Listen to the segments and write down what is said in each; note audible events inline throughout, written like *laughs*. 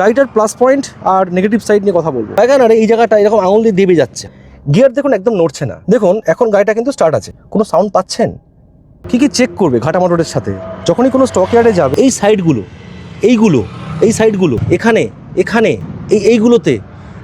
গাড়িটার plus point আর negative side নিয়ে কথা বলব। আর এই জায়গাটা এরকম আঙুল দিয়ে দেবে যাচ্ছে। গিয়ার দেখুন একদম নড়ছে না। দেখুন, এখন গাড়িটা কিন্তু স্টার্ট আছে। কোনো সাউন্ড পাচ্ছেন? কি কি চেক করবে ঘাটা মোটরের সাথে? যখনই কোনো স্টক ইয়ার্ডে যাবে, এই সাইডগুলো এইগুলো, এই সাইডগুলো এখানে এখানে, এই, এইগুলোতে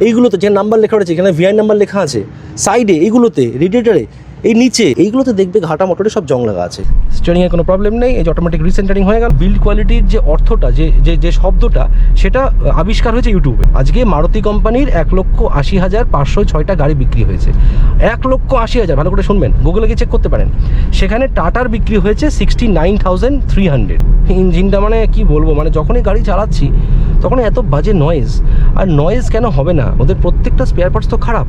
এইগুলোতে যে নাম্বার লেখা রয়েছে, এখানে ভিআই নাম্বার লেখা আছে সাইডে এইগুলোতে রেডিয়েটারে এই নিচে, এইগুলোতে দেখবে ঘাটা মোটরে সব জং লাগা আছে। স্টিয়ারিংয়ে কোনো প্রবলেম নেই, এই যে অটোমেটিক রিসেন্টারিং হয়ে গেল। বিল্ড কোয়ালিটির যে অর্থটা, যে যে যে শব্দটা, সেটা আবিষ্কার হয়েছে ইউটিউবে আজকে মারুতি কোম্পানির এক লক্ষ আশি হাজার পাঁচশো ছয়টা গাড়ি বিক্রি হয়েছে। এক লক্ষ আশি হাজার, ভালো করে শুনবেন গুগলে গিয়ে চেক করতে পারেন। সেখানে টাটার বিক্রি হয়েছে sixty nine thousand three hundred ইঞ্জিনটা মানে কি বলব মানে যখনই গাড়ি চালাচ্ছি তখন এত বাজে নয়েজ আর নয়েজ কেন হবে না? ওদের প্রত্যেকটা স্পেয়ার পার্টস তো খারাপ।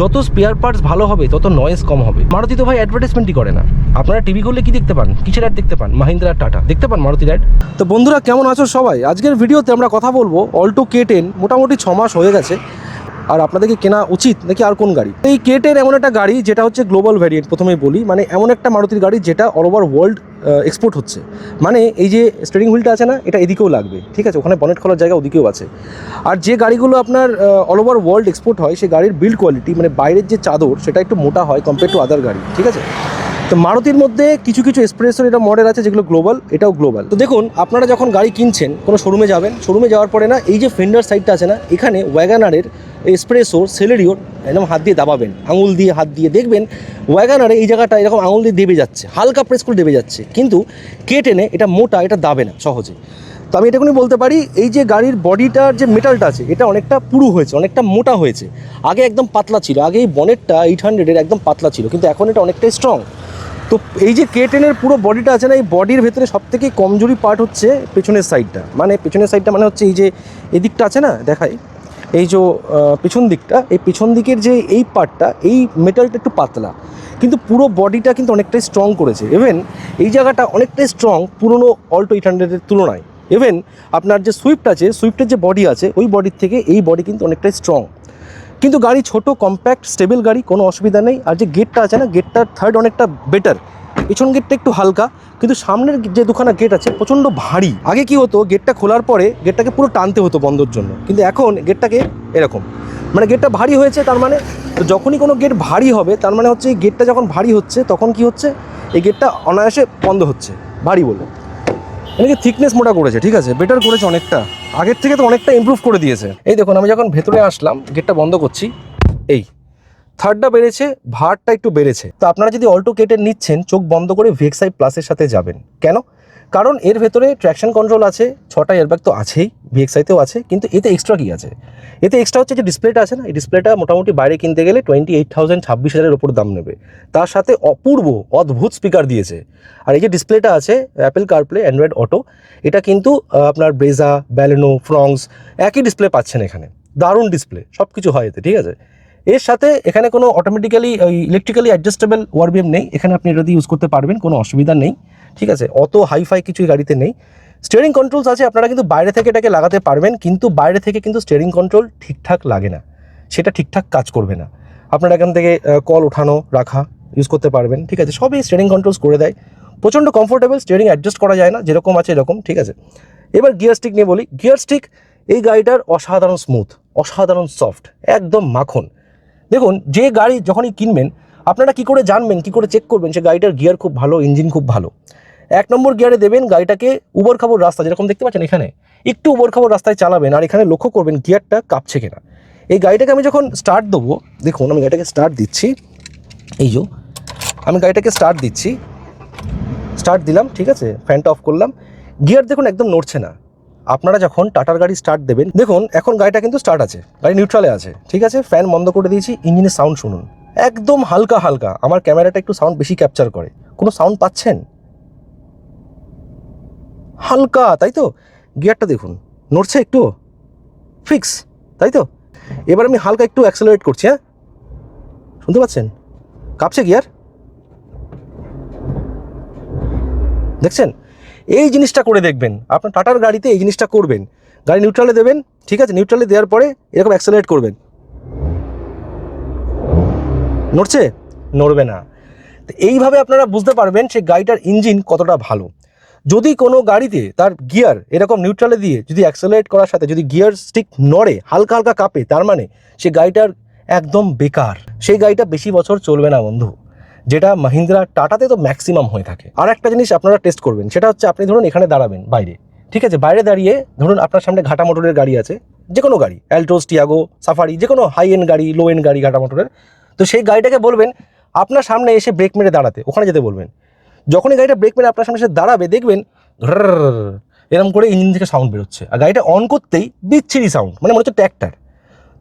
যত স্পেয়ার পার্টস ভালো হবে, তত নয়েজ কম হবে। মারুতি তো ভাই অ্যাডভার্টাইজমেন্টই করে না। আপনারা টিভি করলে কি দেখতে পান? কিসের অ্যাড দেখতে পান? মাহিন্দ্রা টাটা। দেখতে পান মারুতি অ্যাড তো বন্ধুরা, কেমন আছো সবাই? আজকের ভিডিওতে আমরা কথা বলব অল্টো কে টেন মোটামুটি ছ মাস হয়ে গেছে। আর আপনাদেরকে কেনা উচিত নাকি আর কোন গাড়ি? এই কেটের এমন একটা গাড়ি যেটা হচ্ছে গ্লোবাল ভ্যারিয়েন্ট প্রথমেই বলি মানে এমন একটা মারুতির গাড়ি যেটা অল ওভার ওয়ার্ল্ড এক্সপোর্ট হচ্ছে। মানে এই যে স্টিয়ারিং হুইলটা আছে না, এটা এদিকেও লাগবে, ঠিক আছে? ওখানে বনেট খোলার জায়গা ওদিকেও আছে। আর যে গাড়িগুলো আপনার অল ওভার ওয়ার্ল্ড এক্সপোর্ট হয় সেই গাড়ির বিল্ড কোয়ালিটি মানে বাইরের যে চাদর, সেটা একটু মোটা হয় কম্পেয়ার টু আদার গাড়ি, ঠিক আছে? তো মারুতির মধ্যে কিছু কিছু এক্সপ্রেসর এটা মডেল আছে, যেগুলো গ্লোবাল এটাও গ্লোবাল তো দেখুন, আপনারা যখন গাড়ি কিনছেন, কোনো শোরুমে যাবেন শোরুমে যাওয়ার পরে না, এই যে ফেন্ডার সাইডটা আছে না, এখানে ওয়াগানারের এক্সপ্রেসো সেলেরিওর এরকম হাত দিয়ে দাবাবেন, আঙুল দিয়ে হাত দিয়ে দেখবেন ওয়াগানারে এই জায়গাটা এরকম আঙুল দিয়ে দেবে যাচ্ছে, হালকা প্রেস করে দেবে যাচ্ছে। কিন্তু কে টেনে এটা মোটা, এটা দাবে না, সহজে। তো আমি এটাকুনি বলতে পারি, এই যে গাড়ির বডিটার যে মেটালটা আছে, এটা অনেকটা পুরু হয়েছে, অনেকটা মোটা হয়েছে। আগে একদম পাতলা ছিল, আগে এই বনেটটা এইট হান্ড্রেডের একদম পাতলা ছিল, কিন্তু এখন এটা অনেকটাই স্ট্রং তো এই যে কে টেনের পুরো বডিটা আছে না, এই বডির ভেতরে সব থেকে কমজোরি পার্ট হচ্ছে পেছনের সাইডটা মানে পেছনের সাইডটা মানে হচ্ছে এই যে এদিকটা আছে না, দেখাই। এই যে পেছন দিকটা, এই পেছন দিকের যে এই পার্টটা এই মেটালটা একটু পাতলা। কিন্তু পুরো বডিটা কিন্তু অনেকটাই স্ট্রং করেছে। ইভেন এই জায়গাটা অনেকটাই স্ট্রং পুরনো অল্টো এইট হান্ড্রেডের তুলনায়। ইভেন আপনার যে সুইফট আছে সুইফটের যে বডি আছে, ওই বডির থেকে এই বডি কিন্তু অনেকটাই স্ট্রং কিন্তু গাড়ি ছোট কম্প্যাক্ট স্টেবল গাড়ি, কোনো অসুবিধা নেই। আর যে গেটটা আছে না গেটটার থার্ড অনেকটা বেটার পিছন গেটটা একটু হালকা, কিন্তু সামনের যে দুখানা গেট আছে, প্রচণ্ড ভারী। আগে কি হতো গেটটা খোলার পরে গেটটাকে পুরো টানতে হতো বন্ধর জন্য। কিন্তু এখন গেটটাকে এরকম। মানে গেটটা ভারী হয়েছে, তার মানে যখনই কোনো গেট ভারী হবে, তার মানে হচ্ছে এই গেটটা যখন ভারী হচ্ছে, তখন কি হচ্ছে? এই গেটটা অনায়াসে বন্ধ হচ্ছে। ভারী বলে। এদিকে থিকনেস মোটা করেছে, ঠিক আছে? বেটার করেছে অনেকটা। আগের থেকে তো অনেকটা ইমপ্রুভ করে দিয়েছে। এই দেখুন, আমি যখন ভেতরে আসলাম গেটটা বন্ধ করছি, এই থার্ডটা বেড়েছে, ভারটা একটু বেড়েছে। তো আপনারা যদি অল্টো কেটে নিচ্ছেন, চোখ বন্ধ করে ভেক্সাই প্লাসের সাথে যাবেন। কেন? কারণ এর ভেতরে ট্র্যাকশন কন্ট্রোল আছে, ছটা এয়ারব্যাগ তো আছেই ভিএক্সআইতেও আছে, কিন্তু এতে এক্সট্রা কী আছে? এতে এক্সট্রা হচ্ছে যে ডিসপ্লেটা আছে না, এই ডিসপ্লেটা মোটামুটি বাইরে কিনতে গেলে টোয়েন্টি এইট থাউজেন্ড ছাব্বিশ হাজারের ওপর দাম নেবে। তার সাথে অপূর্ব, অদ্ভুত স্পিকার দিয়েছে। আর এই যে ডিসপ্লেটা আছে অ্যাপেল কারপ্লে অ্যান্ড্রয়েড অটো এটা কিন্তু আপনার ব্রেজা ব্যালেনো ফ্রংস একই ডিসপ্লে পাচ্ছেন এখানে। দারুণ ডিসপ্লে সব কিছু হয় এতে, ঠিক আছে? এর সাথে এখানে কোনো অটোমেটিক্যালি ইলেকট্রিক্যালি অ্যাডজাস্টেবল ওয়ারবিএম নেই, এখানে আপনি এটা দিয়ে ইউজ করতে পারবেন, কোনো অসুবিধা নেই। ঠিক আছে? অত হাইফাই কিছুই গাড়িতে নেই। স্টিয়ারিং কন্ট্রোলস আছে, আপনারা কিন্তু বাইরে থেকে এটাকে লাগাতে পারবেন, কিন্তু বাইরে থেকে কিন্তু স্টিয়ারিং কন্ট্রোল ঠিকঠাক লাগে না। সেটা ঠিকঠাক কাজ করবে না। আপনারা এখান থেকে কল ওঠানো, রাখা ইউজ করতে পারবেন, ঠিক আছে? সবই স্টিয়ারিং কন্ট্রোলস করে দেয়। প্রচণ্ড কমফোর্টেবল স্টিয়ারিং অ্যাডজাস্ট করা যায় না, যেরকম আছে এরকম, ঠিক আছে? এবার গিয়ার স্টিক নিয়ে বলি। গিয়ার স্টিক এই গাড়িটার অসাধারণ স্মুথ অসাধারণ সফট একদম মাখন। দেখুন, যে গাড়ি যখনই কিনবেন, আপনারা কি করে জানবেন, কি করে চেক করবেন, সে গাড়িটার গিয়ার খুব ভালো ইঞ্জিন খুব ভালো। এক নম্বর গিয়ারে দেবেন গাড়িটাকে উবর খাবর রাস্তা, যেরকম দেখতে পাচ্ছেন এখানে। একটু উবর খাবর রাস্তায় চালাবেন আর এখানে লক্ষ্য করবেন গিয়ারটা কাঁপছে কিনা। এই গাড়িটাকে আমি যখন স্টার্ট দেবো, দেখুন আমি গাড়িটাকে স্টার্ট দিচ্ছি। এই যে, আমি গাড়িটাকে স্টার্ট দিচ্ছি। স্টার্ট দিলাম, ঠিক আছে? ফ্যানটা অফ করলাম। গিয়ার দেখুন একদম নড়ছে না। আপনারা যখন টাটার গাড়ি স্টার্ট দেবেন, দেখুন এখন গাড়িটা কিন্তু স্টার্ট আছে। গাড়ি নিউট্রালে আছে, ঠিক আছে? ফ্যান বন্ধ করে দিয়েছি ইঞ্জিনের সাউন্ড শুনুন। একদম হালকা হালকা। আমার ক্যামেরাটা একটু সাউন্ড বেশি ক্যাপচার করে। কোনো সাউন্ড পাচ্ছেন? হালকা, তাই তো? গিয়ারটা দেখুন, নড়ছে একটু। ফিক্স, তাই তো? এবার আমি হালকা একটু অ্যাক্সেলারেট করছি হ্যাঁ? শুনতে পাচ্ছেন? কাঁপছে গিয়ার? দেখছেন? এই জিনিসটা করে দেখবেন, আপনার টাটার গাড়িতে এই জিনিসটা করবেন। গাড়ি নিউট্রালে দেবেন, ঠিক আছে? নিউট্রালে দেওয়ার পরে এরকম অ্যাক্সেলারেট করবেন। নড়ছে? নড়বে না। তো এইভাবে আপনারা বুঝতে পারবেন সেই গাড়িটার ইঞ্জিন কতটা ভালো। যদি কোনো গাড়িতে তার গিয়ার এরকম নিউট্রালে দিয়ে যদি অ্যাক্সেলারেট করার সাথে যদি গিয়ার স্টিক নড়ে, হালকা হালকা কাঁপে, তার মানে সে গাড়িটার একদম বেকার। সেই গাড়িটা বেশি বছর চলবে না বন্ধু। যেটা মাহিন্দ্রা টাটাতে তো ম্যাক্সিমাম হয়ে থাকে। আর একটা জিনিস আপনারা টেস্ট করবেন, সেটা হচ্ছে আপনি ধরুন এখানে দাঁড়াবেন, বাইরে। ঠিক আছে, বাইরে দাঁড়িয়ে ধরুন আপনার সামনে ঘাটা মোটরের গাড়ি আছে যে কোনো গাড়ি অ্যালট্রোস টিয়াগো সাফারি যে কোনো হাই এন্ড গাড়ি লো এন্ড গাড়ি, ঘাটা মোটরের। তো সেই গাড়িটাকে বলবেন, আপনার সামনে এসে ব্রেক মেরে দাঁড়াতে, ওখানে যেতে বলবেন। যখনই গাড়িটা ব্রেক মেরে আপনার সামনে এসে দাঁড়াবে, দেখবেন এরকম করে ইঞ্জিন থেকে সাউন্ড বেরোচ্ছে। আর গাড়িটা অন করতেই বিচ্ছিরি সাউন্ড মানে মনে হচ্ছে ট্র্যাক্টার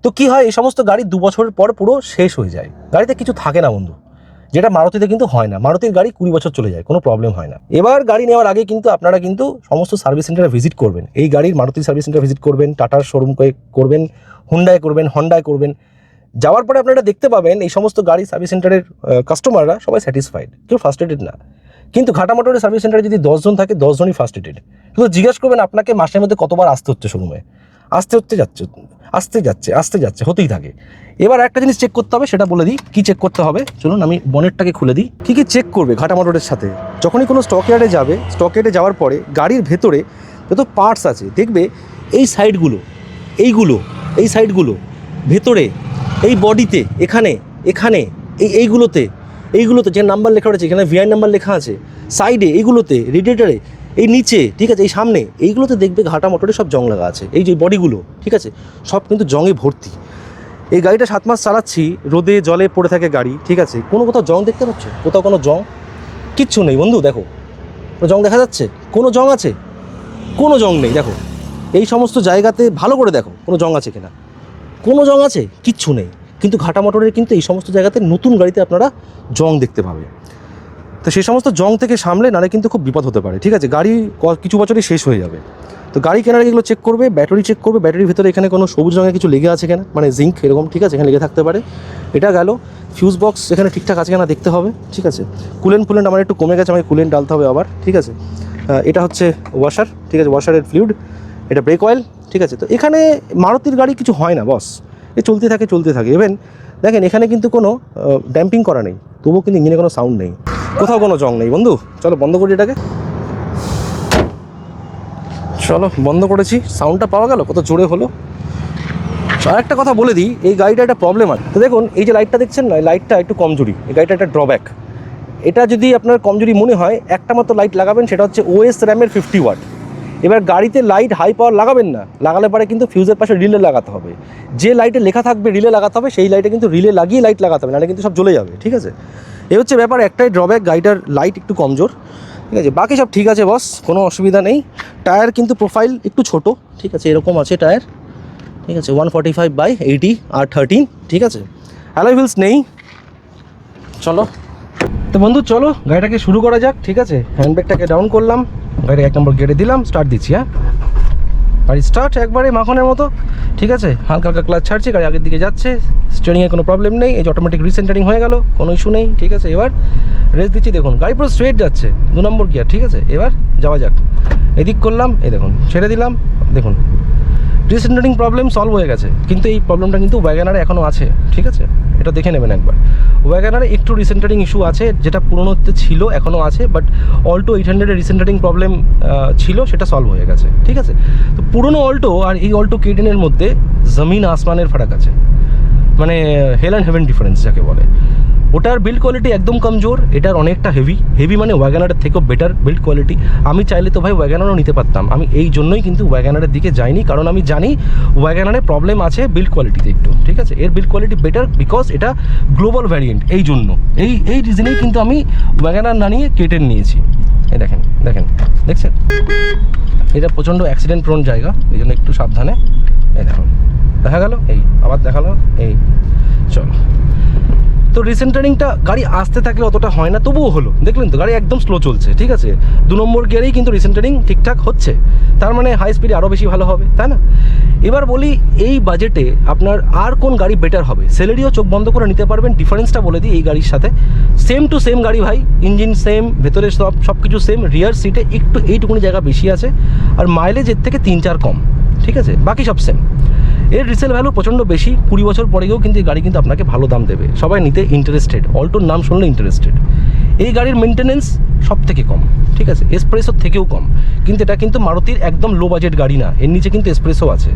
তো কি হয়, এই সমস্ত গাড়ি দু বছরের পর পুরো শেষ হয়ে যায়। গাড়িতে কিছু থাকে না বন্ধু, যেটা মারুতিতে কিন্তু হয় না। মারুতির গাড়ি কুড়ি বছর চলে যায়, কোনো প্রবলেম হয় না। এবার গাড়ি নেওয়ার আগে কিন্তু আপনারা কিন্তু সমস্ত সার্ভিস সেন্টারে ভিজিট করবেন। এই গাড়ির মারুতি সার্ভিস সেন্টার ভিজিট করবেন টাটার শোরুম করবেন হুন্ডায় করবেন হন্ডায় করবেন। যাওয়ার পরে আপনারা দেখতে পাবেন, এই সমস্ত গাড়ি সার্ভিস সেন্টারের কাস্টমাররা সবাই স্যাটিসফাইড কেউ ফার্স্টেডেড না। কিন্তু ঘাটা মোটরের সার্ভিস সেন্টারে যদি দশজন থাকে, দশজনই ফার্স্টেডেড শুধু জিজ্ঞেস করবেন, আপনাকে মাসের মধ্যে কতবার আসতে হচ্ছে শোরুমে? আসতে হচ্ছে যাচ্ছে, আসতে যাচ্ছে আসতে যাচ্ছে, হতেই থাকে। এবার একটা জিনিস চেক করতে হবে, সেটা বলে দিই, কি চেক করতে হবে? চলুন, আমি বনেটটাকে খুলে দিই। কী কী চেক করবে ঘাটা মোটরের সাথে? যখনই কোনো স্টক ইয়ার্ডে যাবে স্টক ইয়ার্ডে যাওয়ার পরে গাড়ির ভেতরে যত পার্টস আছে, দেখবে এই সাইডগুলো এইগুলো, এই সাইডগুলো ভেতরে, এই বডিতে এখানে এখানে, এই, এইগুলোতে এইগুলোতে যে নাম্বার লেখা রয়েছে, এখানে ভিআই নাম্বার লেখা আছে সাইডে এইগুলোতে রেডিয়েটারে এই নিচে, ঠিক আছে, এই সামনে, এইগুলোতে দেখবে ঘাটা মোটরে সব জং লাগা আছে, এই যে বডিগুলো ঠিক আছে, সব কিন্তু জংয়ে ভর্তি। এই গাড়িটা সাত মাস চালাচ্ছি, রোদে, জলে পড়ে থাকে গাড়ি, ঠিক আছে, কোনো কোথাও জং দেখতে পাচ্ছ? কোথাও কোনো জং? কিচ্ছু নেই বন্ধু, দেখো জং দেখা যাচ্ছে? কোনো জং আছে? কোনো জং নেই, দেখো, এই সমস্ত জায়গাতে ভালো করে দেখো, কোনো জং আছে কিনা। কোনো জং আছে? কিচ্ছু নেই। কিন্তু ঘাটা মোটরের কিন্তু এই সমস্ত জায়গাতে নতুন গাড়িতে আপনারা জং দেখতে পাবে তো সেই সমস্ত জং থেকে সামলে নালে কিন্তু খুব বিপদ হতে পারে। ঠিক আছে? গাড়ি কিছু বছরই শেষ হয়ে যাবে। তো গাড়ি কেনার এগুলো চেক করবে ব্যাটারি চেক করবে ব্যাটারির ভিতরে এখানে কোনো সবুজ রঙের কিছু লেগে আছে কিনা? মানে জিঙ্ক এরকম, ঠিক আছে? এখানে লেগে থাকতে পারে। এটা গেল। ফিউজ বক্স এখানে ঠিকঠাক আছে কিনা দেখতে হবে, ঠিক আছে? কুলেন্ট ফুলেন্ট আমার একটু কমে গেছে, আমাকে কুলেন্ট ডালতে হবে আবার, ঠিক আছে? এটা হচ্ছে ওয়াশার ঠিক আছে? ওয়াশারের ফ্লুইড এটা ব্রেক অয়েল ঠিক আছে? তো এখানে মারুতির গাড়ি কিছু হয় না বস এ চলতে থাকে চলতে থাকে। ইভেন দেখেন, এখানে কিন্তু কোনো ড্যাম্পিং করা নেই। তবুও কিন্তু ইঞ্জিনে কোনো সাউন্ড নেই। কোথাও কোনো জং নেই। বন্ধু, চলো বন্ধ করি এটাকে। চলো, বন্ধ করেছি। সাউন্ডটা পাওয়া গেল, কত জোরে হলো। আর একটা কথা বলে দিই, এই গাড়িটা একটা প্রবলেম আছে। তো দেখুন, এই যে লাইটটা দেখছেন না লাইটটা একটু কমজোরি। এই গাড়িটা একটা ড্রব্যাক এটা যদি আপনার কমজোরি মনে হয়, একটা মাত্র লাইট লাগাবেন, সেটা হচ্ছে ওএস র্যামের ফিফটি ওয়াট এবার গাড়িতে লাইট হাই পাওয়ার লাগাবেন না, লাগালে পরে কিন্তু ফিউজের পাশে রিলে লাগাতে হবে। যে লাইটে লেখা থাকবে রিলে লাগাতে হবে, সেই লাইটে কিন্তু রিলে লাগিয়ে লাইট লাগাতে হবে, নাহলে কিন্তু সব জ্বলে যাবে, ঠিক আছে? এ হচ্ছে ব্যাপার, একটাই ড্রব্যাক গাড়িটার লাইট একটু কমজোর, ঠিক আছে? বাকি সব ঠিক আছে বস কোনো অসুবিধা নেই। টায়ার কিন্তু প্রোফাইল একটু ছোট, ঠিক আছে? এরকম আছে টায়ার ঠিক আছে? One forty five by eighty R thirteen ঠিক আছে? অ্যালয় হুইলস নেই। চলো। তো বন্ধু, চলো, গাড়িটাকে শুরু করা যাক, ঠিক আছে? হ্যান্ডব্যাগটাকে ডাউন করলাম। গাড়ি এক নম্বর গেটে দিলাম স্টার্ট দিচ্ছি হ্যাঁ? গাড়ি স্টার্ট একবারে মাখনের মতো, ঠিক আছে? হালকা হালকা ক্লাচ ছাড়ছি, গাড়ি আগের দিকে যাচ্ছে স্টিয়ারিংয়ে কোনো প্রবলেম নেই, এই যে অটোমেটিক রিসেন্টারিং হয়ে গেল, কোনো ইস্যু নেই, ঠিক আছে? এবার রেস দিচ্ছি, দেখুন, গাড়ি পুরো স্ট্রেট যাচ্ছে, দু নম্বর গিয়ার ঠিক আছে? এবার যাওয়া যাক। এদিক করলাম, এই দেখুন, ছেড়ে দিলাম, দেখুন রিসেন্টারিং প্রবলেম সলভ হয়ে গেছে। কিন্তু এই প্রবলেমটা কিন্তু ওয়াগানারে এখনও আছে, ঠিক আছে? এটা দেখে নেবেন একবার। ওয়াগানারে একটু রিসেন্টারিং ইস্যু আছে, যেটা পুরোনোতে ছিল এখনও আছে বাট অল্টো এইট হান্ড্রেডের রিসেন্টারিং প্রবলেম ছিল, সেটা সলভ হয়ে গেছে, ঠিক আছে? তো পুরোনো অল্টো আর এই অল্টো কেটেনের মধ্যে জমিন আসমানের ফারাক আছে। মানে হেল অ্যান্ড হেভেন ডিফারেন্স যাকে বলে। ওটার বিল্ড কোয়ালিটি একদম কমজোর, এটার অনেকটা হেভি হেভি মানে ওয়াগানারের থেকেও বেটার বিল্ড কোয়ালিটি আমি চাইলে তো ভাই ওয়াগানারও নিতে পারতাম। আমি এই জন্যই কিন্তু ওয়াগানারের দিকে যাইনি, কারণ আমি জানি ওয়াগানারে প্রবলেম আছে বিল্ড কোয়ালিটিতে একটু, ঠিক আছে? এর বিল্ড কোয়ালিটি বেটার বিকজ এটা গ্লোবাল ভ্যারিয়েন্ট এই জন্য। এই এই রিজনেই কিন্তু আমি ওয়াগানার না নিয়ে কেটেন নিয়েছি। এই দেখেন দেখেন, দেখছেন? এটা প্রচণ্ড অ্যাক্সিডেন্ট প্রোন জায়গা, এই জন্য একটু সাবধানে। এই দেখুন, দেখা গেল? এই, আবার দেখাল? এই, চলো। তো রিসেন্ট রিসেন্টারিংটা গাড়ি আসতে থাকলে অতটা হয় না, তবুও হলো। দেখলেন তো, গাড়ি একদম স্লো চলছে, ঠিক আছে? দু নম্বর গিয়ারেই কিন্তু রিসেন্ট রিসেন্টারিং ঠিকঠাক হচ্ছে। তার মানে হাই স্পিডে আরও বেশি ভালো হবে, তাই না? এবার বলি, এই বাজেটে আপনার আর কোন গাড়ি বেটার হবে? স্যালারিও চোখ বন্ধ করে নিতে পারবেন ডিফারেন্সটা বলে দিই এই গাড়ির সাথে। সেম টু সেম গাড়ি ভাই ইঞ্জিন সেম ভেতরে সব সব কিছু সেম রিয়ার সিটে একটু এইটুকুনি জায়গা বেশি আছে, আর মাইলেজ এর থেকে তিন চার কম, ঠিক আছে? বাকি সব সেম এর রিসেল ভ্যালু প্রচণ্ড বেশি, কুড়ি বছর পরেও কিন্তু এই গাড়ি কিন্তু আপনাকে ভালো দাম দেবে। সবাই নিতে ইন্টারেস্টেড অল্টোর নাম শুনলে ইন্টারেস্টেড এই গাড়ির মেনটেনেন্স সব থেকে কম, ঠিক আছে? এসপ্রেসোর থেকেও কম। কিন্তু এটা কিন্তু মারুতির একদম লো বাজেট গাড়ি না, এর নিচে কিন্তু এসপ্রেসো আছে।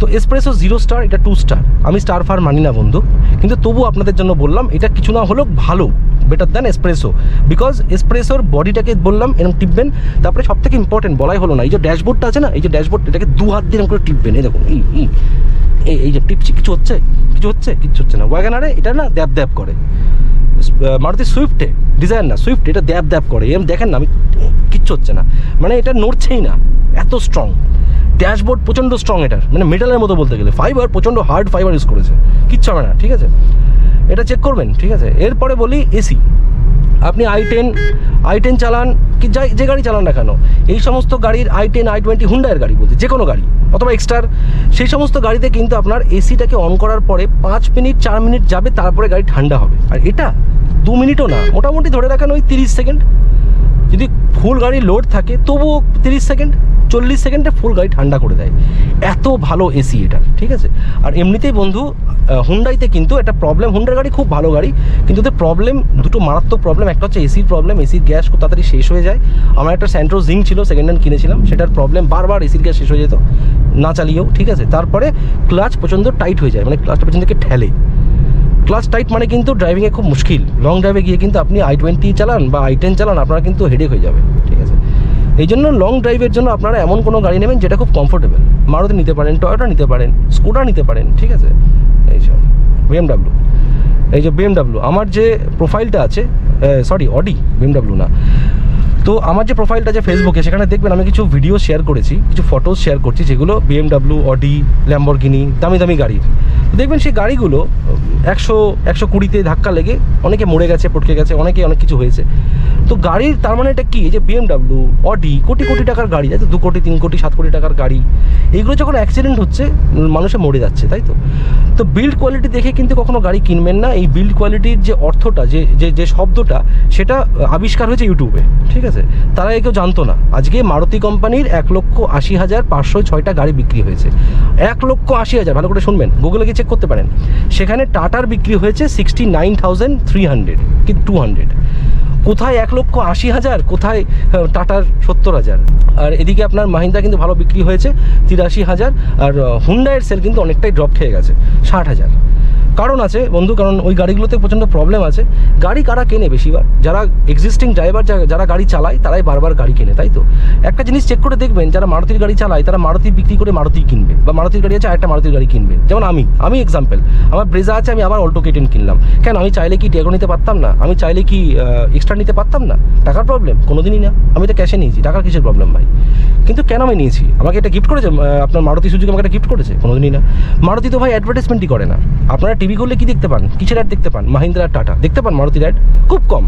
তো এসপ্রেসো জিরো স্টার এটা টু স্টার আমি স্টার ফার মানি না বন্ধু। কিন্তু তবু আপনাদের জন্য বললাম, এটা কিছু না হলেও ভালো। বেটার দ্যান এসপ্রেসো বিকজ এসপ্রেসোর বডিটাকে বললাম, এরকম টিপবেন, তারপরে সব থেকে ইম্পর্টেন্ট বলাই হলো না, এই যে ড্যাশবোর্ডটা আছে না, এই যে ড্যাশবোর্ড এটাকে দু হাত দিয়ে এরকম করে টিপবেন, এই দেখুন, এই এই এই যে টিপছি, কিছু হচ্ছে কিছু হচ্ছে কিছু হচ্ছে না। ওয়াগানারে এটা না দ্যাব দ্যাব করে। মারুতি সুইফটে ডিজাইন না সুইফট এটা দ্যাব দ্যাব করে এরম দেখেন না, আমি কিচ্ছু হচ্ছে না। মানে এটা নড়ছেই না, এত স্ট্রং ড্যাশবোর্ড প্রচণ্ড স্ট্রং এটার মানে মেটালের মতো বলতে গেলে। ফাইবার প্রচণ্ড হার্ড ফাইবার ইউজ করেছে, কিচ্ছু হবে না, ঠিক আছে? এটা চেক করবেন, ঠিক আছে? এরপরে বলি এসি আপনি আই টেন আই টেন চালান, কি যাই যে গাড়ি চালান না কেন, এই সমস্ত গাড়ির আই টেন আই টোয়েন্টি হুন্ডায়ের গাড়ি বলতে যে কোনো গাড়ি, অথবা এক্সট্রার সেই সমস্ত গাড়িতে কিন্তু আপনার এসিটাকে অন করার পরে পাঁচ মিনিট, চার মিনিট যাবে, তারপরে গাড়ি ঠান্ডা হবে। আর এটা দু মিনিটও না, মোটামুটি ধরে রাখেন ওই তিরিশ সেকেন্ড। যদি ফুল গাড়ি লোড থাকে, তবুও তিরিশ সেকেন্ড। চল্লিশ সেকেন্ডে ফুল গাড়ি ঠান্ডা করে দেয়। এত ভালো এসি এটা, ঠিক আছে? আর এমনিতেই বন্ধু হুন্ডাইতে কিন্তু একটা প্রবলেম হুন্ডার গাড়ি খুব ভালো গাড়ি, কিন্তু ওদের প্রবলেম দুটো মারাত্মক প্রবলেম একটা হচ্ছে এসির প্রবলেম এসির গ্যাস খুব তাড়াতাড়ি শেষ হয়ে যায়। আমার একটা স্যান্ট্রো জিং ছিল সেকেন্ড হ্যান্ড কিনেছিলাম, সেটার প্রবলেম বারবার এসির গ্যাস শেষ হয়ে যেত, না চালিয়েও, ঠিক আছে? তারপরে ক্লাচ প্রচণ্ড টাইট হয়ে যায় মানে ক্লাচটা থেকে ঠেলে। ক্লাচ টাইট মানে কিন্তু ড্রাইভিংয়ে খুব মুশকিল। লং ড্রাইভে গিয়ে কিন্তু আপনি আই টোয়েন্টি চালান বা আই টেন চালান, আপনার কিন্তু হেডেক হয়ে যাবে, ঠিক আছে? এই জন্য লং ড্রাইভের জন্য আপনারা এমন কোনো গাড়ি নেবেন যেটা খুব কমফোর্টেবল মারুতি নিতে পারেন টয়োটা নিতে পারেন স্কুটার নিতে পারেন, ঠিক আছে? এই সব। বিএমডাব্লিউ এই যে বিএমডাব্লিউ আমার যে প্রোফাইলটা আছে সরি অডি বিএমডাব্লিউ না। তো আমার যে প্রোফাইলটা যে ফেসবুকে সেখানে দেখবেন আমি কিছু ভিডিও শেয়ার করেছি, কিছু ফটোজ শেয়ার করছি, যেগুলো বিএমডাব্লিউ অডি ল্যাম্বরগিনি দামি দামি গাড়ির। দেখবেন সেই গাড়িগুলো, একশো একশো কুড়িতে ধাক্কা লেগে অনেকে মরে গেছে, পটকে গেছে, অনেকে অনেক কিছু হয়েছে। তো গাড়ির, তার মানে এটা কি? যে বিএমডাব্লিউ অডি কোটি কোটি টাকার গাড়ি, তাই তো দু কোটি, তিন কোটি, সাত কোটি টাকার গাড়ি, এইগুলো যখন অ্যাক্সিডেন্ট হচ্ছে, মানুষে মরে যাচ্ছে, তাই তো? তো বিল্ড কোয়ালিটি দেখে কিন্তু কখনো গাড়ি কিনবেন না। এই বিল্ড কোয়ালিটির যে অর্থটা, যে যে শব্দটা, সেটা আবিষ্কার হয়েছে ইউটিউবে ঠিক আছে? তারা এ কেউ জানতো না। আজকে মারুতি কোম্পানির এক লক্ষ আশি হাজার পাঁচশো ছয়টা গাড়ি বিক্রি হয়েছে। এক লক্ষ আশি হাজার, ভালো করে শুনবেন গুগলে গিয়ে চেক করতে পারেন। সেখানে টাটার বিক্রি হয়েছে sixty nine thousand three hundred কি টু হান্ড্রেড কোথায় এক লক্ষ আশি হাজার, কোথায় টাটার সত্তর হাজার? আর এদিকে আপনার মাহিন্দ্রা কিন্তু ভালো বিক্রি হয়েছে, তিরাশি হাজার, আর হুন্ডাইয়ের সেল কিন্তু অনেকটাই ড্রপ খেয়ে গেছে, ষাট হাজার। কারণ আছে, বন্ধু, কারণ ওই গাড়িগুলোতে প্রচণ্ড প্রবলেম আছে। গাড়ি কারা কেনে বেশিবার? যারা এক্সিস্টিং ড্রাইভার যারা গাড়ি চালায়, তারাই বারবার গাড়ি কেনে, তাই তো? একটা জিনিস চেক করে দেখবেন, যারা মারুতির গাড়ি চালায়, তারা মারুতি বিক্রি করে মারুতি কিনবে, বা মারুতির গাড়ি আছে, আরেকটা মারুতির গাড়ি কিনবে। যেমন আমি আমি এক্সাম্পল আমার ব্রেজা আছে, আমি আবার অল্টো কেটেন কিনলাম। কেন, আমি চাইলে কি টেগো নিতে পারতাম না? আমি চাইলে কি এক্সট্রা নিতে পারতাম না? টাকার প্রবলেম কোনোদিনই না। আমি তো ক্যাশে নিয়েছি, টাকার কিসের প্রবলেম ভাই? কিন্তু কেন আমি নিয়েছি? আমাকে এটা গিফট করেছে আপনার মারুতি সুজুকি আমাকে এটা গিফট করেছে? কোনোদিনই না। মারুতি তো ভাই অ্যাডভার্টাইজমেন্টই করে না। আপনারা টিভি করলে কি দেখতে পান? কিসের অ্যাড দেখতে পান? মাহিন্দ্রা টাটা। দেখতে পান মারুতির অ্যাড খুব কম।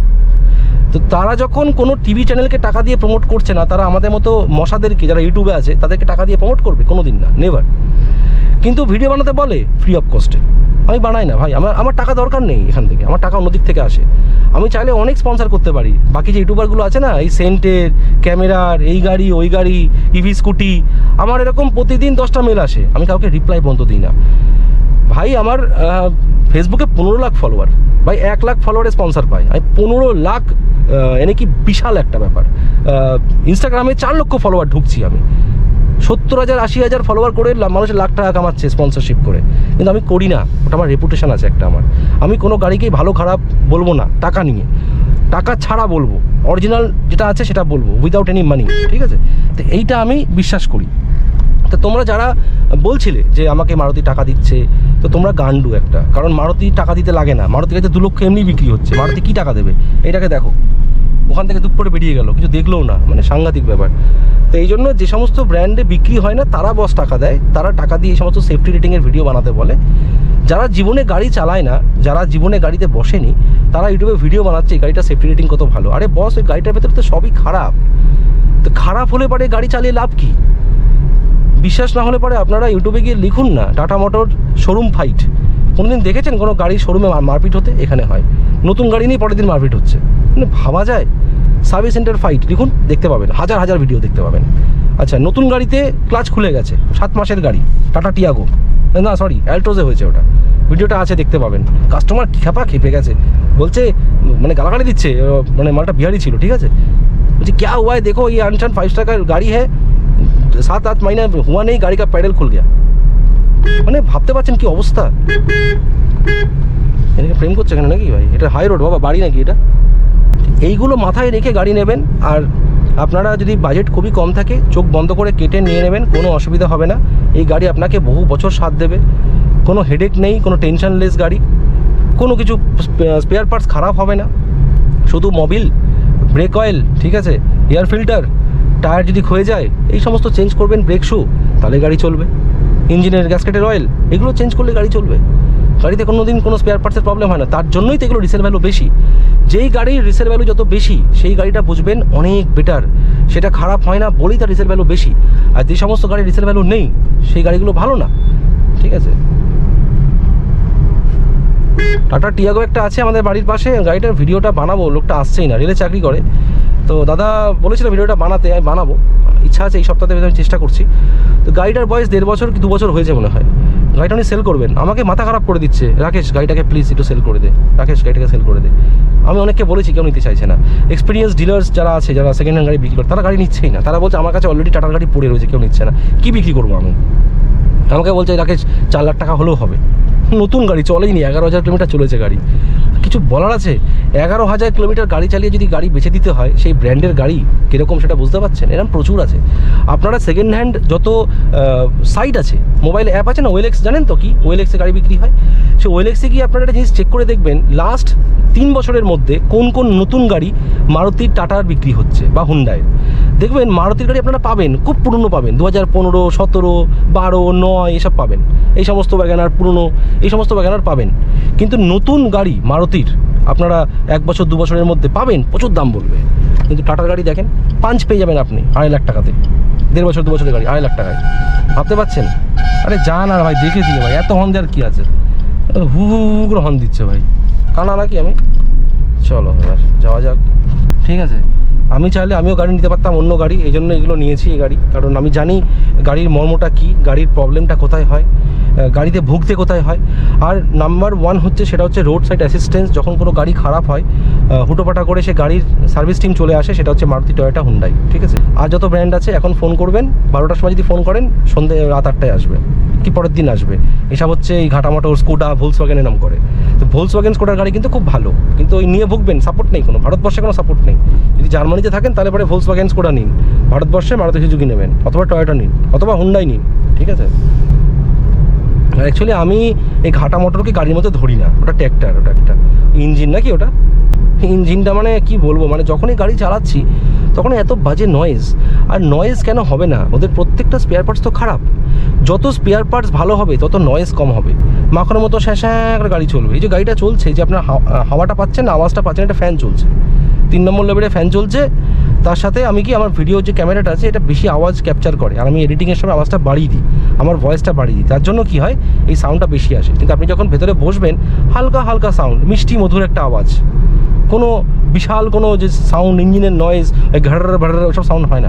তো তারা যখন কোনো টিভি চ্যানেলকে টাকা দিয়ে প্রমোট করছে না, তারা আমাদের মতো মশাদেরকে যারা ইউটিউবে আছে, তাদেরকে টাকা দিয়ে প্রমোট করবে কোনো দিন না নেভার কিন্তু ভিডিও বানাতে বলে ফ্রি অফ কস্টে আমি বানাই না ভাই, আমার আমার টাকা দরকার নেই এখান থেকে, আমার টাকা অন্যদিক থেকে আসে। আমি চাইলে অনেক স্পন্সর করতে পারি। বাকি যে ইউটিউবারগুলো আছে না, এই সেন্টের ক্যামেরার এই গাড়ি, ওই গাড়ি ইভি স্কুটি আমার এরকম প্রতিদিন দশটা মেল আসে। আমি কাউকে রিপ্লাই বন্ধ দিই না। ভাই আমার ফেসবুকে পনেরো লাখ ফলোয়ার ভাই, এক লাখ ফলোয়ারে স্পন্সর পাই আমি পনেরো লাখ এনে কি বিশাল একটা ব্যাপার। ইনস্টাগ্রামে চার লক্ষ ফলোয়ার ঢুকছি আমি। সত্তর হাজার, আশি হাজার ফলোয়ার করে মানুষের লাখ টাকা কামাচ্ছে স্পন্সরশিপ করে। কিন্তু আমি করি না। ওটা আমার রেপুটেশন আছে একটা আমার। আমি কোনো গাড়িকেই ভালো, খারাপ বলব না। টাকা নিয়ে। টাকা ছাড়া বলব। অরিজিনাল যেটা আছে সেটা বলব। উইদাউট এনি মানি ঠিক আছে? তো এইটা আমি বিশ্বাস করি। তা তোমরা যারা বলছিলে যে আমাকে মারুতি টাকা দিচ্ছে তো তোমরা গান্ডু একটা। কারণ মারুতি টাকা দিতে লাগে না। মারুতি কাছে দু লক্ষ এমনি বিক্রি হচ্ছে। মারুতি কী টাকা দেবে? এটাকে দেখো। ওখান থেকে দুপ করে বেরিয়ে গেল। কিছু দেখলেও না। মানে সাংঘাতিক ব্যাপার। তো এই জন্য যে সমস্ত ব্র্যান্ডে বিক্রি হয় না, তারা বস টাকা দেয়। তারা টাকা দিয়ে এই সমস্ত সেফটি রেটিংয়ের ভিডিও বানাতে বলে। যারা জীবনে গাড়ি চালায় না, যারা জীবনে গাড়িতে বসেনি, তারা ইউটিউবে ভিডিও বানাচ্ছে, এই গাড়িটা সেফটি রেটিং কত ভালো। আরে বস ওই গাড়িটার ভেতরে তো সবই খারাপ। তো খারাপ হলে পরে গাড়ি চালিয়ে লাভ কী? বিশ্বাস না হলে পরে আপনারা ইউটিউবে গিয়ে লিখুন না, টাটা মোটর শোরুম ফাইট। কোনোদিন দেখেছেন কোনো গাড়ির শোরুমে মারপিট হতে? এখানে হয়। নতুন গাড়ি নিয়ে পরের দিন মারপিট হচ্ছে। মানে ভাবা যায়। সার্ভিস সেন্টার ফাইট, লিখুন, দেখতে পাবেন। হাজার হাজার ভিডিও দেখতে পাবেন। আচ্ছা নতুন গাড়িতে ক্লাচ খুলে গেছে। সাত মাসের গাড়ি, টাটা টিয়াগো। না, সরি, অ্যালটোজে হয়েছে ওটা। ভিডিওটা আছে, দেখতে পাবেন। কাস্টমার খেপা খেপে গেছে। বলছে মানে গালাগালি দিচ্ছে মানে মালটা বিহারি ছিল, ঠিক আছে? বলছে, ক্যা ওয়াই দেখো এই আনসান ফাইভ স্টার গাড়ি হ্যাঁ सात आठ महीना हुआ नहीं गाड़ी का पैडल खुल गया মানে ভাবতে পারছেন কি অবস্থা এটাকে প্রেম করছে কেন নাকি ভাই এটা হাই রোড বাবা বাড়ি নাকি এটা এইগুলো মাথায় রেখে গাড়ি নেবেন আর আপনারা যদি বাজেট খুবই কম থাকে চোখ বন্ধ করে কেটে নিয়ে নেবেন কোনো অসুবিধা হবে না এই গাড়ি আপনাকে বহু বছর সাথ দেবে কোনো হেডেক নেই কোনো টেনশনলেস গাড়ি কোনো কিছু স্পেয়ার পার্টস খারাপ হবে না শুধু মোবিল ব্রেক অয়েল ঠিক আছে এয়ার ফিল্টার টায়ার যদি ক্ষয়ে যায়, এই সমস্ত চেঞ্জ করবেন ব্রেক শু তাহলে গাড়ি চলবে। ইঞ্জিনের গ্যাসকেটের অয়েল এগুলো চেঞ্জ করলে গাড়ি চলবে। গাড়িতে কোনো দিন কোনো স্পেয়ার পার্টসের প্রবলেম হয় না। তার জন্যই তো এগুলো রিসেল ভ্যালু বেশি। যেই গাড়ির রিসেল ভ্যালু যত বেশি, সেই গাড়িটা বুঝবেন অনেক বেটার সেটা খারাপ হয় না বলেই তার রিসেল ভ্যালু বেশি। আর যে সমস্ত গাড়ির রিসেল ভ্যালু নেই, সেই গাড়িগুলো ভালো না। ঠিক আছে? টাটা টিয়াগো একটা আছে আমাদের বাড়ির পাশে, গাড়িটার ভিডিওটা বানাবো, লোকটা আসছেই না, রেলে চাকরি করে। তো দাদা বলেছিল ভিডিওটা বানাতে, আমি বানাবো। ইচ্ছা আছে এই সপ্তাহে আমি চেষ্টা করছি। তো গাড়িটার বয়স দেড় বছর কি দু বছর হয়েছে মনে হয়। গাড়িটা উনি সেল করবেন। আমাকে মাথা খারাপ করে দিচ্ছে। রাকেশ, গাড়িটাকে প্লিজ একটু সেল করে দে। রাকেশ, গাড়িটাকে সেল করে দে। আমি অনেককে বলেছি, কেউ নিতে চাইছে না। এক্সপিরিয়েন্স ডিলার্স যারা আছে, যারা সেকেন্ড হ্যান্ড গাড়ি বিক্রি করে, তারা গাড়ি নিচ্ছেই না। তারা বলছে, আমার কাছে অলরেডি টাটার গাড়ি পড়ে রয়েছে, কেউ নিচ্ছে না। কী বিক্রি করব আমি? আমাকে বলছে, রাকেশ, চার লাখ টাকা হলেও হবে। নতুন গাড়ি, চলেই নি। এগারো হাজার কিলোমিটার চলেছে গাড়ি। কিছু বলার আছে? এগারো হাজার কিলোমিটার গাড়ি চালিয়ে যদি গাড়ি বেছে দিতে হয়, সেই ব্র্যান্ডের গাড়ি কীরকম সেটা বুঝতে পারছেন? এরকম প্রচুর আছে। আপনারা সেকেন্ড হ্যান্ড যত সাইট আছে মোবাইল অ্যাপ আছে না ওয়েলেক্স জানেন তো কি? ওয়েলেক্সে গাড়ি বিক্রি হয়। সে ওয়েলেক্সে গিয়ে আপনারা একটা জিনিস চেক করে দেখবেন লাস্ট তিন বছরের মধ্যে কোন কোন নতুন গাড়ি মারুতির টাটার বিক্রি হচ্ছে বা হুন্ডায় দেখবেন মারুতির গাড়ি আপনারা পাবেন, খুব পুরনো পাবেন দু হাজার পনেরো, সতেরো, বারো, নয়, এসব পাবেন। এই সমস্ত ব্যাগানার পুরনো, এই সমস্ত ব্যাগানার পাবেন। কিন্তু নতুন গাড়ি মারুতির আপনারা এক বছর, দু বছরের মধ্যে পাবেন, প্রচুর দাম বলবে। কিন্তু টাটার গাড়ি দেখেন, পাঞ্চ পেয়ে যাবেন আপনি আড়াই লাখ টাকাতে। দেড় বছর, দু বছরের গাড়ি, আড়াই লাখ টাকায়। ভাবতে পারছেন? আরে যান আর ভাই, দেখে দিলে ভাই, এত হন দেওয়ার কী আছে? হু হু হু করে হর্ন দিচ্ছে ভাই। কানা নাকি আমি? চলো এবার যাওয়া যাক। ঠিক আছে। আমি চাইলে আমিও গাড়ি নিতে পারতাম, অন্য গাড়ি, এই জন্য এগুলো নিয়েছি এই গাড়ি। কারণ আমি জানি গাড়ির মর্মটা কী, গাড়ির প্রবলেমটা কোথায় হয় গাড়িতে ভুগতে কোথায় হয়। আর নাম্বার ওয়ান হচ্ছে, সেটা হচ্ছে রোড সাইড অ্যাসিস্ট্যান্স যখন কোনো গাড়ি খারাপ হয় হুটোপাটা করে সে গাড়ির সার্ভিস টিম চলে আসে, সেটা হচ্ছে মারুতি টয়োটা হুন্ডাই ঠিক আছে? আর যত ব্র্যান্ড আছে, এখন ফোন করবেন, বারোটার সময় যদি ফোন করেন, সন্ধে, রাত আটটায় আসবে, কি পরের দিন আসবে? এসব হচ্ছে এই ঘাটা মোটর স্কুটা ভোলস ওয়াগেনের নাম করে। তো ভোলস ওয়াগেন স্কুটার গাড়ি কিন্তু খুব ভালো। কিন্তু ওই নিয়ে ভুগবেন সাপোর্ট নেই কোনো, ভারতবর্ষে কোনো সাপোর্ট নেই। যদি জার্মানিতে থাকেন, তাহলে পরে ভোলস ওয়াগেন স্কুটা নিন। ভারতবর্ষে মারুতি সুজুকি নেবেন, অথবা টয়োটা নিন, অথবা হুন্ডাই নিন, ঠিক আছে? অ্যাকচুয়ালি আমি এই ঘাটা মোটরকে গাড়ির মধ্যে ধরি না, ওটা ট্র্যাক্টর ওটা একটা ইঞ্জিন নাকি ওটা? ইঞ্জিনটা মানে কি বলব মানে যখনই গাড়ি চালাচ্ছি, তখন এত বাজে নয়েজ আর নয়েজ কেন হবে না? ওদের প্রত্যেকটা স্পেয়ার পার্টস তো খারাপ। যত স্পেয়ার পার্টস ভালো হবে, তত নয়েজ কম হবে। মাখনের মতো শ্যাঁ করে গাড়ি চলবে। এই যে গাড়িটা চলছে, যে আপনার হাওয়া- হাওয়াটা পাচ্ছেন না, আওয়াজটা পাচ্ছেন, একটা ফ্যান চলছে। তিন নম্বর লেভেলে ফ্যান চলছে। তার সাথে আমি কি, আমার ভিডিও যে ক্যামেরাটা আছে, এটা বেশি আওয়াজ ক্যাপচার করে। আর আমি এডিটিংয়ের সময় আওয়াজটা বাড়িয়ে দিই। আমার ভয়েসটা বাড়িয়ে দিই। তার জন্য কি হয়, এই সাউন্ডটা বেশি আসে। কিন্তু আপনি যখন ভেতরে বসবেন, হালকা হালকা সাউন্ড মিষ্টি, মধুর একটা আওয়াজ। কোনো বিশাল, কোনো যে সাউন্ড ইঞ্জিনের নয়েজ ঘাড় ভাড়ার ওসব সাউন্ড হয় না।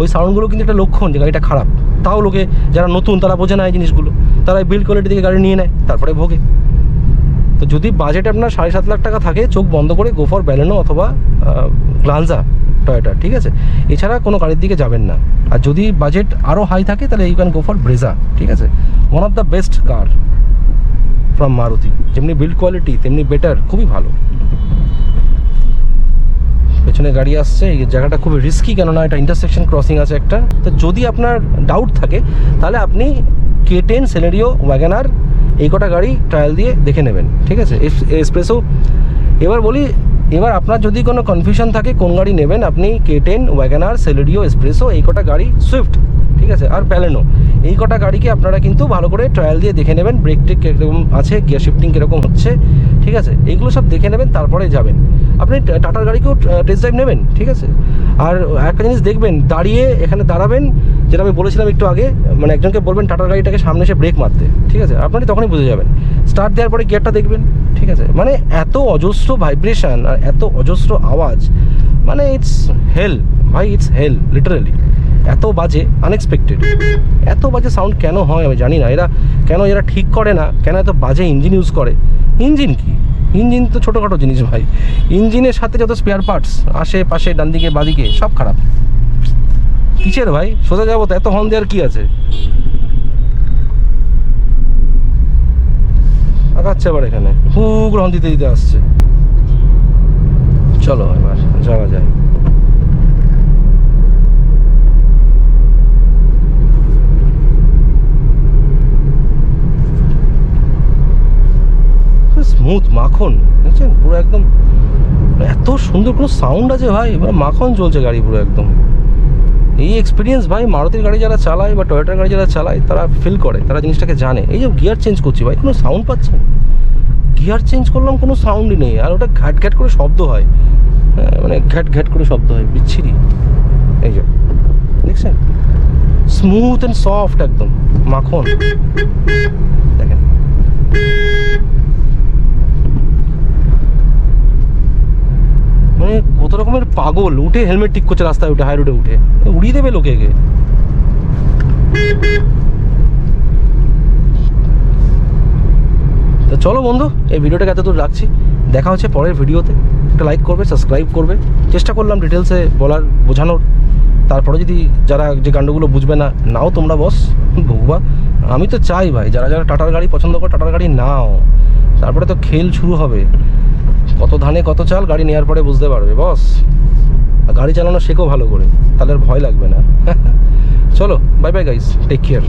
ওই সাউন্ডগুলো কিন্তু একটা লক্ষণ যে গাড়িটা খারাপ। তাও লোকে যারা নতুন তারা বোঝে না এই জিনিসগুলো। তারা বিল্ড কোয়ালিটি থেকে গাড়ি নিয়ে নেয়, তারপরে ভোগে। তো যদি বাজেট আপনার সাড়ে সাত লাখ টাকা থাকে, চোখ বন্ধ করে গোফর ব্যালেনো অথবা গ্লানজা টয়োটা ঠিক আছে? এছাড়া কোনো গাড়ির দিকে যাবেন না। আর যদি বাজেট আরও হাই থাকে, তাহলে you can go for Brezza ঠিক আছে? One of the best car from Maruti যেমনি বিল্ড কোয়ালিটি তেমনি বেটার খুবই ভালো। পেছনে গাড়ি আসছে, এই জায়গাটা খুবই রিস্কি কেননা এটা ইন্টারসেকশন ক্রসিং আছে একটা। তো যদি আপনার ডাউট থাকে, তাহলে আপনি কে টেন সেলেরিও ওয়াগানার এই কটা গাড়ি ট্রায়াল দিয়ে দেখে নেবেন, ঠিক আছে? এক্সপ্রেসও এবার বলি, এবার আপনার যদি কোনো কনফিউশন থাকে, কোন গাড়ি নেবেন, আপনি কে টেন ওয়াগানার সেলেরিও এক্সপ্রেসও এই কটা গাড়ি সুইফট ঠিক আছে? আর প্যালেনো। এই কটা গাড়িকে আপনারা কিন্তু ভালো করে ট্রায়াল দিয়ে দেখে নেবেন। ব্রেক ট্রেক কীরকম আছে গিয়ার শিফটিং কীরকম হচ্ছে, ঠিক আছে? এইগুলো সব দেখে নেবেন, তারপরে যাবেন। আপনি টাটার গাড়িকেও টেস্ট ড্রাইভ নেবেন, ঠিক আছে? আর একটা জিনিস দেখবেন, দাঁড়িয়ে এখানে দাঁড়াবেন, যেটা আমি বলেছিলাম একটু আগে মানে একজনকে বলবেন টাটার গাড়িটাকে সামনে এসে ব্রেক মারতে, ঠিক আছে? আপনি তখনই বুঝে যাবেন। স্টার্ট দেওয়ার পরে গিয়ারটা দেখবেন, ঠিক আছে? মানে এত অজস্র ভাইব্রেশন আর এত অজস্র আওয়াজ মানে ইটস হেল ভাই ইটস হেল লিটারালি এত বাজে আনএক্সপেক্টেড এত বাজে সাউন্ড কেন হয় আমি জানি না। এরা কেন এরা ঠিক করে না? কেন এত বাজে ইঞ্জিন ইউজ করে? ইঞ্জিন কি? ইঞ্জিন তো ছোটোখাটো জিনিস ভাই। ইঞ্জিনের সাথে যত স্পেয়ার পার্টস আশেপাশে ডান দিকে বাদিকে, সব খারাপ। কিসের ভাই? সোজা যাব তো? এত হর্ন দেওয়ার কী আছে? আগাচ্ছে আবার এখানে। হুক হর্ন দিতে দিতে আসছে। চলো এবার, যাওয়া যায়। স্মুথ মাখন দেখছেন? পুরো একদম এত সুন্দর কোনো সাউন্ড আছে ভাই পুরো মাখন চলছে গাড়ি পুরো একদম। এই এক্সপিরিয়েন্স ভাই মারুতির গাড়ি যারা চালায় বা টয়োটার গাড়ি যারা চালায় তারা ফিল করে তারা জিনিসটাকে জানে। এই যে গিয়ার চেঞ্জ করছি ভাই কোনো সাউন্ড পাচ্ছেন? গিয়ার চেঞ্জ করলাম কোনো সাউন্ডই নেই আর ওটা ঘ্যাট ঘ্যাট করে শব্দ হয়। হ্যাঁ, মানে ঘ্যাট ঘ্যাট করে শব্দ হয় বিচ্ছিরি। এই যে দেখছেন? স্মুথ অ্যান্ড সফট একদম মাখন। দেখেন মানে কত রকমের পাগল, উঠে হেলমেট ঠিক করছে রাস্তায়, উঠে হাই রোডে উঠে। উড়িয়ে দেবে লোকে তো চলো বন্ধু, এই ভিডিওটাকে এত দূর রাখছি। দেখা হচ্ছে পরের ভিডিওতে। একটা লাইক করবে সাবস্ক্রাইব করবে। চেষ্টা করলাম ডিটেলসে বলার, বোঝানোর। তারপরে যদি যারা যে কাণ্ডগুলো বুঝবে না, নাও তোমরা বস ভুগবা। আমি তো চাই ভাই, যারা যারা টাটার গাড়ি পছন্দ করে, টাটার গাড়ি নাও। তারপরে তো খেল শুরু হবে। কত ধানে কত চাল, গাড়ি নেওয়ার পরে বুঝতে পারবে বস গাড়ি চালানো শেখো ভালো করে, তাহলে আর ভয় লাগবে না। *laughs* চলো bye bye guys take care